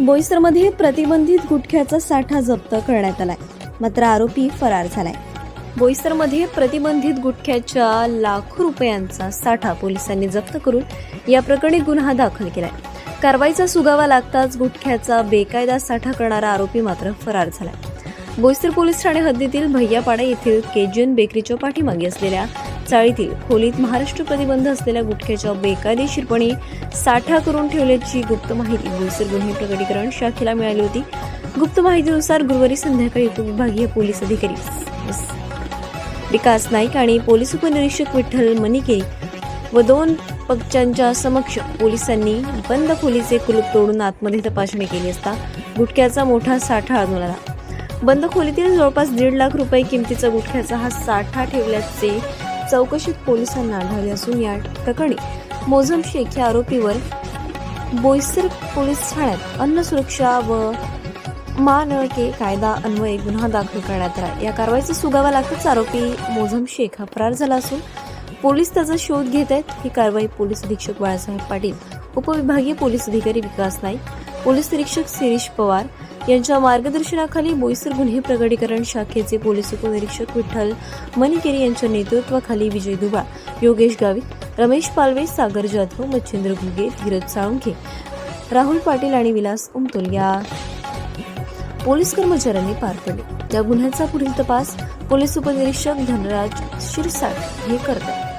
बोईसरमध्ये प्रतिबंधित गुटख्याचा साठा जप्त करण्यात आलाय. मात्र आरोपी फरार झालाय. बोईसरमध्ये प्रतिबंधित गुटख्याच्या लाखो रुपयांचा साठा पोलिसांनी जप्त करून या प्रकरणी गुन्हा दाखल केलाय. कारवाईचा सुगावा लागताच गुटख्याचा बेकायदा साठा करणारा आरोपी मात्र फरार झालाय. बोईसर पोलीस ठाणे हद्दीतील भैयापाडा येथील केजन बेकरीच्या पाठीमागे असलेल्या चाळीतील खोलीत महाराष्ट्र प्रतिबंध असलेल्या गुटख्याच्या बेकायदेशीरपणे साठा करून ठेवल्याची गुप्त माहिती बोईसर गुन्हे प्रकटीकरण शाखेला मिळाली होती. गुप्त माहितीनुसार गुरुवारी संध्याकाळी उपविभागीय पोलीस अधिकारी विकास नाईक आणि पोलीस उपनिरीक्षक विठ्ठल मनिके व दोन पक्षांच्या समक्ष पोलिसांनी बंद खोलीचे कुलूप तोडून आतमध्ये तपासणी केली असता गुटख्याचा मोठा साठा आढळून आला. बंद खोलीतील जवळपास दीड लाख रुपये किमतीचा गुटख्याचा हा साठा ठेवल्याचे चौकशीत पोलिसांना आढळले असून या प्रकरणी मोझम शेख या आरोपीवर बोईसर पोलीस ठाण्यात अन्न सुरक्षा व मानके कायदा अन्वये गुन्हा दाखल करण्यात आला. या कारवाईचा सुगावा लागताच आरोपी मोझम शेख हा फरार झाला असून पोलीस त्याचा शोध घेत आहेत. ही कारवाई पोलीस अधीक्षक बाळासाहेब पाटील उपविभागीय पोलीस अधिकारी विकास नाईक पोलीस निरीक्षक शिरीष पवार यांच्या मार्गदर्शनाखाली बोईसर गुन्हे प्रगटीकरण शाखेचे पोलीस उपनिरीक्षक विठ्ठल मनिकेरी यांच्या नेतृत्वाखाली विजय दुबा योगेश गावित रमेश पालवे सागर जाधव मच्छिंद्र घुगे धीरज साळुंखे राहुल पाटील आणि विलास उमतोल या पोलीस कर्मचाऱ्यांनी पार पडले. या गुन्ह्याचा पुढील तपास पोलीस उपनिरीक्षक धनराज शिरसाट हे करतात.